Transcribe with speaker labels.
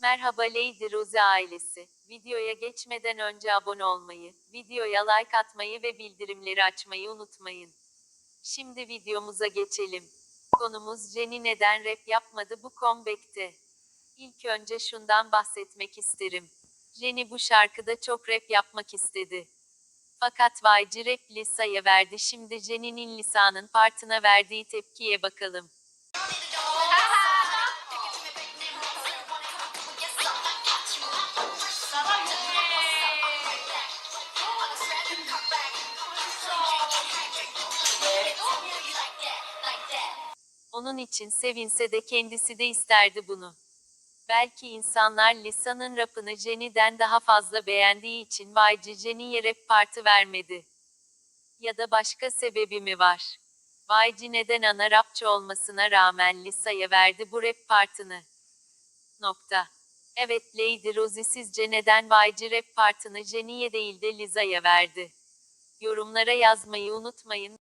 Speaker 1: Merhaba Lady Ruzi ailesi. Videoya geçmeden önce abone olmayı, videoya like atmayı ve bildirimleri açmayı unutmayın. Şimdi videomuza geçelim. Konumuz Jenny neden rap yapmadı bu comeback'te. İlk önce şundan bahsetmek isterim. Jenny bu şarkıda çok rap yapmak istedi. Fakat YG rap Lisa'ya verdi şimdi Jenny'nin Lisa'nın partına verdiği tepkiye bakalım. Onun için sevinse de kendisi de isterdi bunu. Belki insanlar Lisa'nın rapını Jenny'den daha fazla beğendiği için YG Jenny'ye rap partı vermedi. Ya da başka sebebi mi var? YG neden ana rapçı olmasına rağmen Lisa'ya verdi bu rap partını? Nokta. Evet Lady Rosie sizce neden YG rap partını Jenny'ye değil de Liza'ya verdi? Yorumlara yazmayı unutmayın